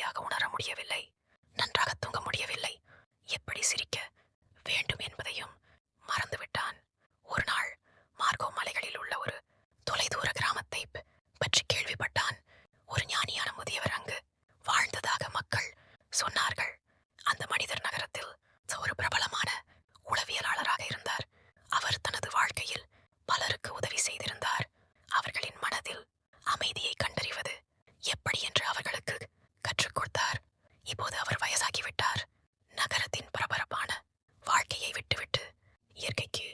உறுதியாக உணர முடியவில்லை. இப்போது அவர் வயசாகிவிட்டார் நகரத்தின் பரபரப்பான வாழ்க்கையை விட்டுவிட்டு இயற்கைக்கு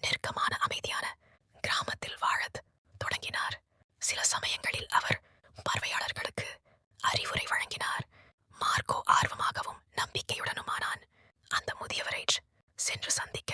நெருக்கமான அமைதியான கிராமத்தில் வாழத் தொடங்கினார். சில சமயங்களில் அவர் பார்வையாளர்களுக்கு அறிவுரை வழங்கினார். மார்க்கோ ஆர்வமாகவும் நம்பிக்கையுடனுமானான். அந்த முதியவரை சென்று சந்திக்க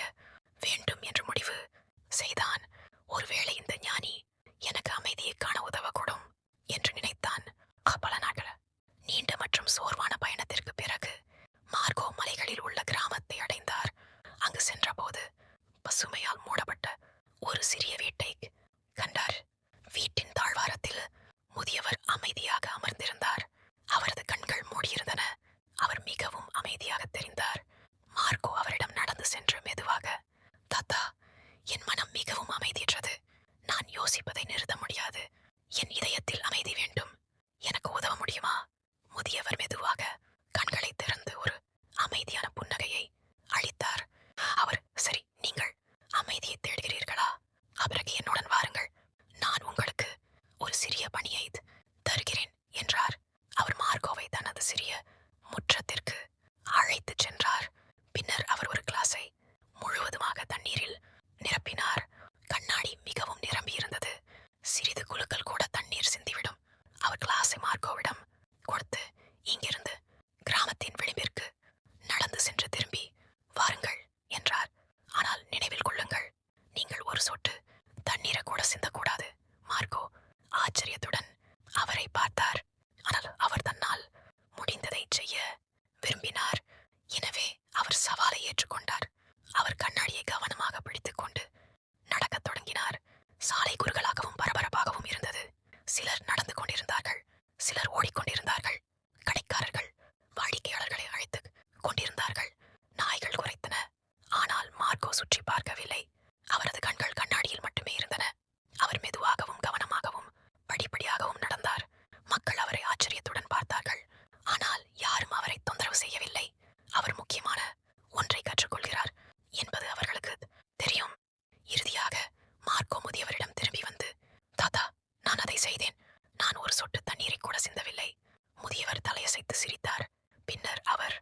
செய்தேன். நான் ஒரு சொட்டு தண்ணீரை கூட சிந்தவில்லை. முதியவர் தலையசைத்து சிரித்தார். பின்னர் அவர்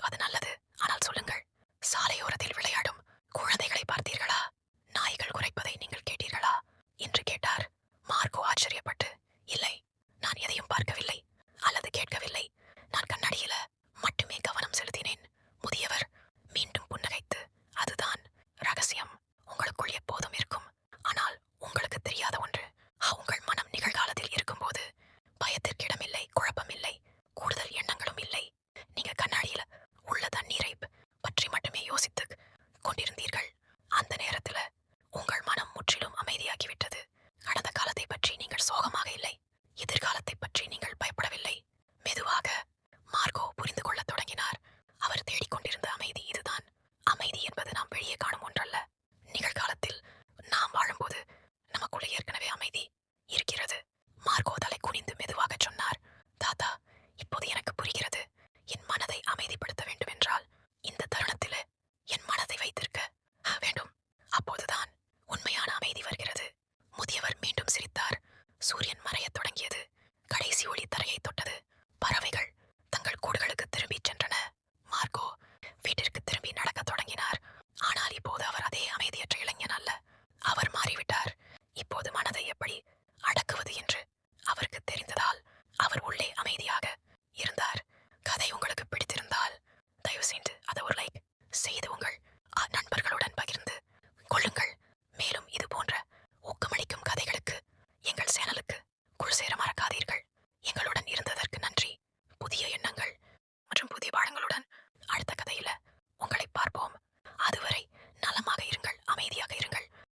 அது நல்லது. ஆனால் சொல்லுங்கள். சாலையோரத்தில் விளையாடும் குழந்தைகளை பார்த்தீர்களா? நாய்கள் குறைப்பதை நீங்கள் கேட்டீர்களா? என்று கேட்டார். மார்கோ ஆச்சரியப்பட்டு இல்லை. நான் எதையும் பார்க்கவில்லை. அல்லது கேட்கவில்லை. நான் கண்ணாடியில மட்டுமே கவனம் செலுத்தினேன். முதியவர் மீண்டும் புன்னகைத்து அதுதான் ரகசியம். உங்களுக்குள் எப்போதும் இருக்கும் they put Genie ಸಿಹಿ ಉಳಿತಾರೆ